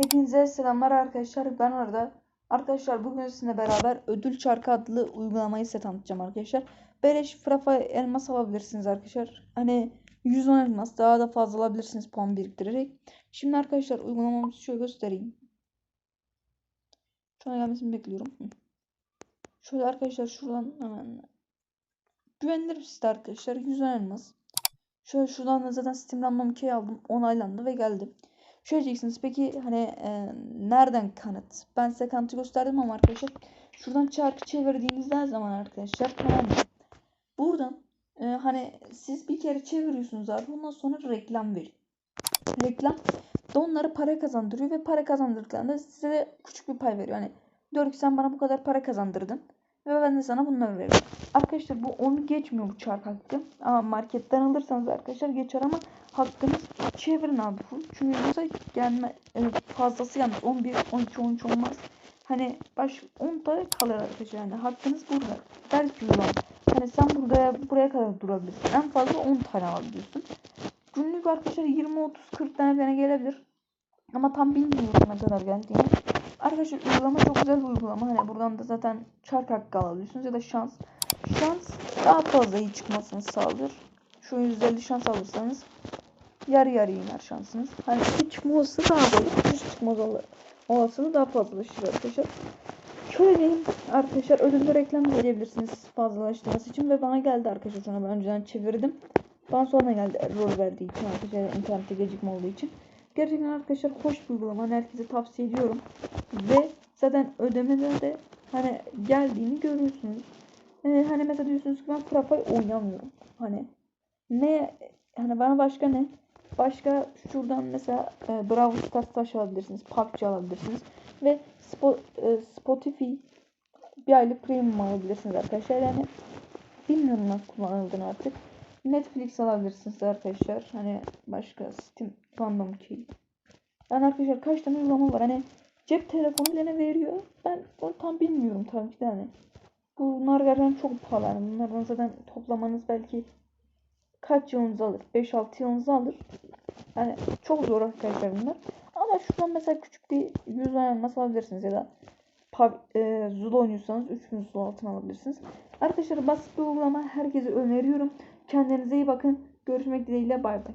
Hepinize selamlar arkadaşlar. Ben Arda. Arkadaşlar bugün sizinle beraber Ödül Çarkı adlı uygulamayı size tanıtacağım arkadaşlar. Beleş frafa elmas alabilirsiniz arkadaşlar. Hani 110 elmas daha da fazla alabilirsiniz puan biriktirerek. Şimdi arkadaşlar uygulamamızı şöyle göstereyim. Şu an gelmesini bekliyorum. Şöyle arkadaşlar şuradan hemen güvenilir site arkadaşlar. 110 elmas. Şöyle şuradan da zaten Steam'den Momkey aldım. Onaylandı ve geldi. Şöyle diyeceksiniz peki hani e, nereden kanıt? Ben size kanıtı gösterdim ama arkadaşlar şuradan çarkı çevirdiğinizde zaman arkadaşlar tamam mı? Buradan e, hani siz bir kere çeviriyorsunuz abi ondan sonra reklam veriyor. Reklam da onlara para kazandırıyor ve para kazandırdıklarında size de küçük bir pay veriyor. Hani diyor ki sen bana bu kadar para kazandırdın ve ben de sana bunları veriyorum. Arkadaşlar bu onu geçmiyor bu çark hakkı. Ama marketten alırsanız arkadaşlar geçer ama hakkınız çevirin abi full. Çünkü yoksa gelme fazlası gelmez. 11, 12, 13 olmaz. Hani baş 10 da kalır arkadaşlar yani. Hakkınız burada. Belki ulan. Hani sen burada buraya kadar durabilirsin. En fazla 10 tane alabiliyorsun. Günlük arkadaşlar 20, 30, 40 tane falan gelebilir. Ama tam bilmiyorum ne kadar geldiğini. Arkadaşlar uygulama çok güzel bir uygulama. Hani buradan da zaten çark hakkı alabiliyorsunuz ya da şans. Şans daha fazla iyi çıkmasını sağlıyor. Şu 150 şans alırsanız yarı yarı iner şansınız. Hani hiç çıkma olasılığı daha da olur. Hiç çıkma olasılığı daha fazlalaşır arkadaşlar. Şöyle diyeyim arkadaşlar ödüllü reklam verebilirsiniz fazlalaştırması için ve bana geldi arkadaşlar sonra ben önceden çevirdim. Bana sonra geldi error verdiği için arkadaşlar internette gecikme olduğu için. Gerçekten arkadaşlar hoş bir uygulama. Hani herkese tavsiye ediyorum. Ve zaten ödemede de hani geldiğini görüyorsunuz. Ee, hani mesela diyorsunuz ki ben Frapa'yı oynamıyorum. Hani ne hani bana başka ne? Başka şuradan mesela e, Bravo Stars alabilirsiniz. PUBG alabilirsiniz. Ve Spo, e, Spotify bir aylık premium alabilirsiniz arkadaşlar. Yani bilmiyorum nasıl kullanıldığını artık. Netflix alabilirsiniz arkadaşlar. Hani başka Steam, Fandom Key. Yani arkadaşlar kaç tane uygulama var. Hani cep telefonu bile ne veriyor. Ben onu tam bilmiyorum tabii ki de hani. Bunlar gerçekten çok pahalı. Yani bunlardan zaten toplamanız belki kaç yılınızı alır? 5-6 yılınızı alır. Yani çok zor arkadaşlar bunlar. Ama şuradan mesela küçük bir 100 elmas alabilirsiniz ya da pub, e, Zul oynuyorsanız 3000 Zul altın alabilirsiniz. Arkadaşlar basit bir uygulama. Herkese öneriyorum. Kendinize iyi bakın. Görüşmek dileğiyle bay bay.